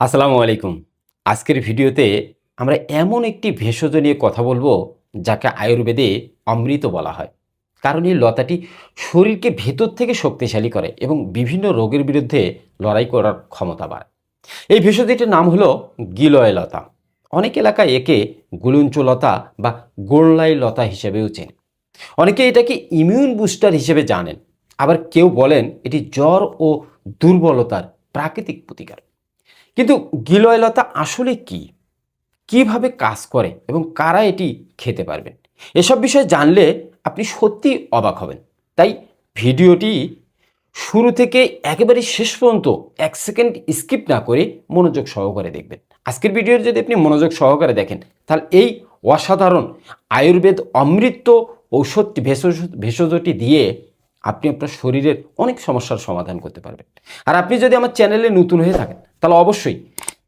আসসালামু আলাইকুম। আজকের ভিডিওতে আমরা এমন একটি ভেষজ নিয়ে কথা বলব, যাকে আয়ুর্বেদে অমৃত বলা হয়। কারণ এই লতাটি শরীরকে ভেতর থেকে শক্তিশালী করে এবং বিভিন্ন রোগের বিরুদ্ধে লড়াই করার ক্ষমতা বাড়ায়। এই ভেষজটির নাম হলো গিলয় লতা। অনেক এলাকায় একে গুলুঞ্চ লতা বা গোল্লাই লতা হিসেবেও চেনে। অনেকে এটাকে ইমিউন বুস্টার হিসেবে জানেন। আবার কেউ বলেন এটি জ্বর ও দুর্বলতার প্রাকৃতিক প্রতিকার কিন্তু গিলয়লতা আসলে কি? কীভাবে কাজ করে এবং কারা এটি খেতে পারবেন? এসব বিষয়ে জানলে আপনি সত্যি অবাক হবেন। তাই ভিডিওটি শুরু থেকে একেবারে শেষ পর্যন্ত এক সেকেন্ড স্কিপ না করে মনোযোগ সহকারে দেখবেন। আজকের ভিডিওর যদি আপনি মনোযোগ সহকারে দেখেন, তাহলে এই অসাধারণ আয়ুর্বেদ অমৃত ঔষধটি ভেষজ, ভেষজটি দিয়ে আপনি আপনার শরীরের অনেক সমস্যার সমাধান করতে পারবেন। আর আপনি যদি আমার চ্যানেলে নতুন হয়ে থাকেন তাহলে অবশ্যই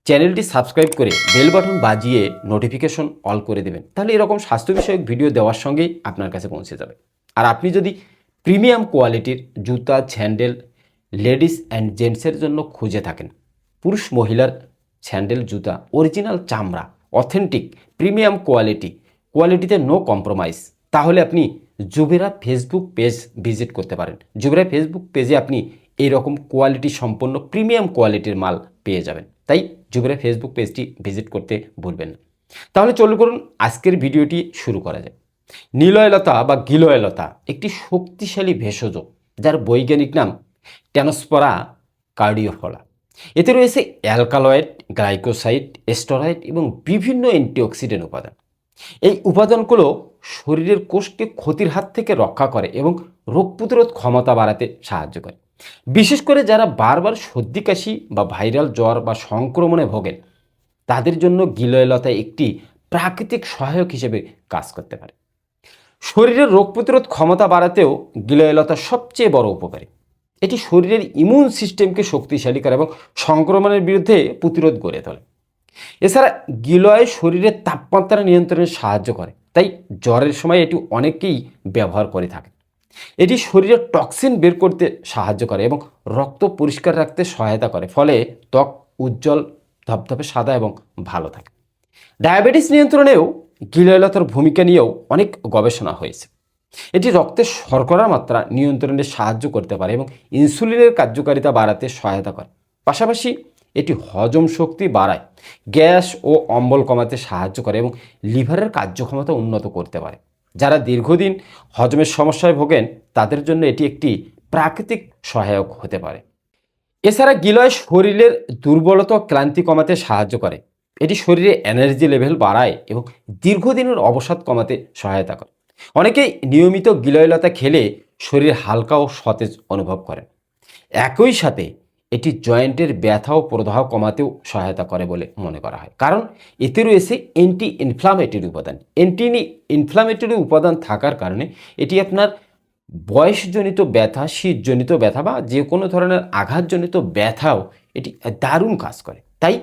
চ্যানেলটি সাবস্ক্রাইব করে বেল বাটন বাজিয়ে নোটিফিকেশন অল করে দেবেন। তাহলে এরকম স্বাস্থ্য বিষয়ক ভিডিও দেওয়ার সঙ্গেই আপনার কাছে পৌঁছে যাবে। আর আপনি যদি প্রিমিয়াম কোয়ালিটির জুতা স্যান্ডেল লেডিস অ্যান্ড জেন্টসের জন্য খুঁজে থাকেন, পুরুষ মহিলার স্যান্ডেল জুতা অরিজিনাল চামড়া অথেন্টিক প্রিমিয়াম কোয়ালিটি কোয়ালিটিতে নো কম্প্রোমাইজ তাহলে আপনি জুবেরা ফেসবুক পেজ ভিজিট করতে পারেন। জুবেরা ফেসবুক পেজে আপনি এইরকম কোয়ালিটি সম্পন্ন প্রিমিয়াম কোয়ালিটির মাল পেয়ে যাবেন। তাই জুবেরা ফেসবুক পেজটি ভিজিট করতে ভুলবেন না। তাহলে চলুন করুন, আজকের ভিডিওটি শুরু করা যায় নীলয়লতা বা গিলয়লতা একটি শক্তিশালী ভেষজ, যার বৈজ্ঞানিক নাম ট্যানোস্পরা কার্ডিওফলা এতে রয়েছে অ্যালকালয়েড গ্লাইকোসাইড এস্টোরাইড এবং বিভিন্ন অ্যান্টিঅক্সিডেন্ট উপাদান। এই উপাদানগুলো শরীরের কোষকে ক্ষতির হাত থেকে রক্ষা করে এবং রোগ প্রতিরোধ ক্ষমতা বাড়াতে সাহায্য করে। বিশেষ করে যারা বারবার সর্দি কাশি বা ভাইরাল জ্বর বা সংক্রমণে ভোগেন, তাদের জন্য গিলয়লতা একটি প্রাকৃতিক সহায়ক হিসেবে কাজ করতে পারে। শরীরের রোগ প্রতিরোধ ক্ষমতা বাড়াতেও গিলয়লতা সবচেয়ে বড় উপকারী। এটি শরীরের ইমিউন সিস্টেমকে শক্তিশালী করে এবং সংক্রমণের বিরুদ্ধে প্রতিরোধ গড়ে তোলে। এছাড়া গিলয় শরীরের তাপমাত্রা নিয়ন্ত্রণে সাহায্য করে, তাই জ্বরের সময় এটি অনেকেই ব্যবহার করে থাকে। এটি শরীরের টক্সিন বের করতে সাহায্য করে এবং রক্ত পরিষ্কার রাখতে সহায়তা করে। ফলে ত্বক উজ্জ্বল, ধপধপে সাদা এবং ভালো থাকে। ডায়াবেটিস নিয়ন্ত্রণেও গিলয়লতার ভূমিকা নিয়েও অনেক গবেষণা হয়েছে। এটি রক্তের শর্করার মাত্রা নিয়ন্ত্রণে সাহায্য করতে পারে এবং ইনসুলিনের কার্যকারিতা বাড়াতে সহায়তা করে। পাশাপাশি এটি হজম শক্তি বাড়ায়, গ্যাস ও অম্বল কমাতে সাহায্য করে এবং লিভারের কার্যক্ষমতা উন্নত করতে পারে। যারা দীর্ঘদিন হজমের সমস্যায় ভোগেন, তাদের জন্য এটি একটি প্রাকৃতিক সহায়ক হতে পারে। এছাড়া গিলয় শরীরের দুর্বলতা ক্লান্তি কমাতে সাহায্য করে। এটি শরীরে এনার্জি লেভেল বাড়ায় এবং দীর্ঘদিনের অবসাদ কমাতে সহায়তা করে। অনেকেই নিয়মিত গিলয়লতা খেলে শরীর হালকা ও সতেজ অনুভব করেন। একই সাথে এটি জয়েন্টের ব্যথা ও প্রদাহ কমাতেও সহায়তা করে বলে মনে করা হয়। কারণ এতে রয়েছে অ্যান্টি ইনফ্লামেটরি উপাদান। অ্যান্টি ইনফ্লামেটরি উপাদান থাকার কারণে এটি আপনার বয়সজনিত ব্যথা, শীতজনিত ব্যথা বা যে কোনো ধরনের আঘাতজনিত ব্যথাও এটি দারুণ কাজ করে। তাই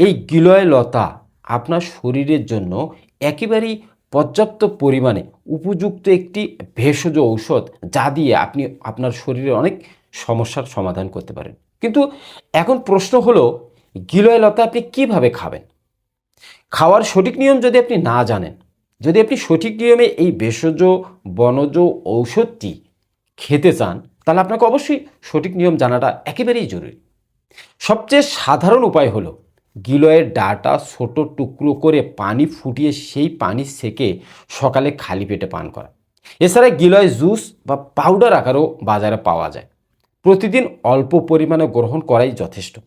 এই গিলয় লতা আপনার শরীরের জন্য একেবারেই পর্যাপ্ত পরিমাণে উপযুক্ত একটি ভেষজ ঔষধ যা দিয়ে আপনি আপনার শরীরে অনেক সমস্যার সমাধান করতে পারেন। কিন্তু এখন প্রশ্ন হলো, গিলয় লতা আপনি কীভাবে খাবেন? খাওয়ার সঠিক নিয়ম যদি আপনি না জানেন, যদি আপনি সঠিক নিয়মে এই ভেষজ, বনজ ঔষধটি খেতে চান, তাহলে আপনাকে অবশ্যই সঠিক নিয়ম জানাটা একেবারেই জরুরি। সবচেয়ে সাধারণ উপায় হলো, গিলয়ের ডাটা ছোট টুকরো করে পানি ফুটিয়ে সেই পানি সেকে সকালে খালি পেটে পান করা। এছাড়া গিলয় জুস বা পাউডার আকারেও বাজারে পাওয়া যায়। প্রতিদিন অল্প পরিমাণে গ্রহণ করাই যথেষ্ট।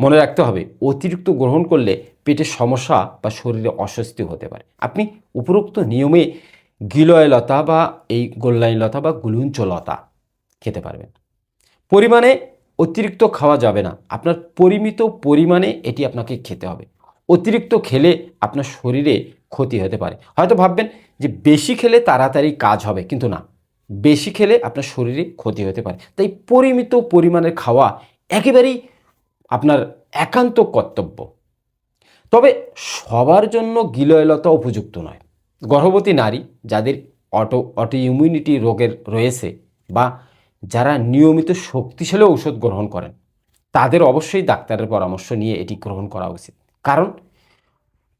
মনে রাখতে হবে, অতিরিক্ত গ্রহণ করলে পেটের সমস্যা বা শরীরে অস্বস্তি হতে পারে। আপনি উপরোক্ত নিয়মে গিলয় লতা বা এই গোল্লাই লতা বা গুলুঞ্চ লতা খেতে পারবেন। পরিমাণে অতিরিক্ত খাওয়া যাবে না। আপনার পরিমিত পরিমাণে এটি আপনাকে খেতে হবে। অতিরিক্ত খেলে আপনার শরীরে ক্ষতি হতে পারে। হয়তো ভাববেন যে বেশি খেলে তাড়াতাড়ি কাজ হবে, কিন্তু না। বেশি খেলে আপনার শরীরে ক্ষতি হতে পারে। তাই পরিমিত পরিমাণের খাওয়া একেবারেই আপনার একান্ত কর্তব্য। তবে সবার জন্য গিলয়লতা উপযুক্ত নয়। গর্ভবতী নারী যাদের অটো অটো ইমিউনিটি রোগের রয়েছে বা যারা নিয়মিত শক্তিশালী ঔষধ গ্রহণ করেন, তাদের অবশ্যই ডাক্তারের পরামর্শ নিয়ে এটি গ্রহণ করা উচিত। কারণ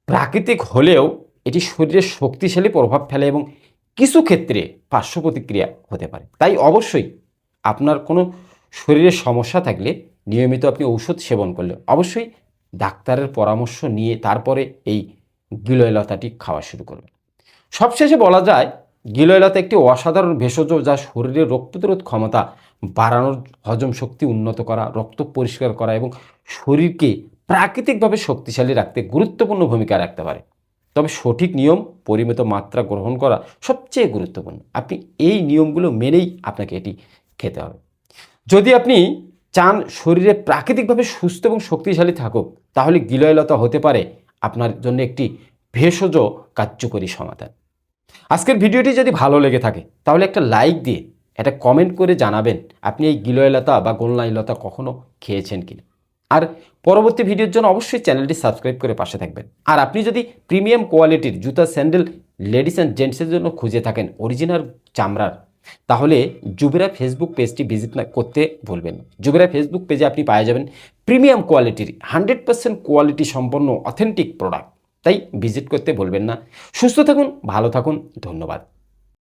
প্রাকৃতিক হলেও এটি শরীরে শক্তিশালী প্রভাব ফেলে এবং কিছু ক্ষেত্রে পার্শ্ব প্রতিক্রিয়া হতে পারে। তাই অবশ্যই আপনার কোনো শরীরে সমস্যা থাকলে নিয়মিত আপনি ঔষধ সেবন করলে অবশ্যই ডাক্তারের পরামর্শ নিয়ে তারপরে এই গিলয়লতাটি খাওয়া শুরু করবেন। সবশেষে বলা যায়, গিলয়লতা একটি অসাধারণ ভেষজ যা শরীরের রোগ প্রতিরোধ ক্ষমতা বাড়ানোর হজম শক্তি উন্নত করা, রক্ত পরিষ্কার করা এবং শরীরকে প্রাকৃতিকভাবে শক্তিশালী রাখতে গুরুত্বপূর্ণ ভূমিকা রাখতে পারে। তবে সঠিক নিয়ম, পরিমিত মাত্রা গ্রহণ করা সবচেয়ে গুরুত্বপূর্ণ। আপনি এই নিয়মগুলো মেনেই আপনাকে এটি খেতে হবে। যদি আপনি চান শরীরে প্রাকৃতিকভাবে সুস্থ এবং শক্তিশালী থাকুক, তাহলে গিলয়লতা হতে পারে আপনার জন্য একটি ভেষজ কার্যকরী সমাধান। আজকের ভিডিওটি যদি ভালো লেগে থাকে, তাহলে একটা লাইক দিয়ে একটা কমেন্ট করে জানাবেন, আপনি এই গিলয়লতা বা গোলনাইলতা কখনো খেয়েছেন কিনা। আর পরবর্তী ভিডিওর জন্য অবশ্যই চ্যানেলটি সাবস্ক্রাইব করে পাশে থাকবেন। আর আপনি যদি প্রিমিয়াম কোয়ালিটির জুতা, স্যান্ডেল, লেডিস অ্যান্ড জেন্টসের জন্য খুঁজে থাকেন অরিজিনাল চামড়ার, তাহলে জুবেরা ফেসবুক পেজটি ভিজিট না করতে ভুলবেন। জুবেরা ফেসবুক পেজে আপনি পাওয়া যাবেন প্রিমিয়াম কোয়ালিটির হান্ড্রেড পার্সেন্ট কোয়ালিটি সম্পন্ন অথেন্টিক প্রোডাক্ট। তাই ভিজিট করতে ভুলবেন না। সুস্থ থাকুন, ভালো থাকুন, ধন্যবাদ।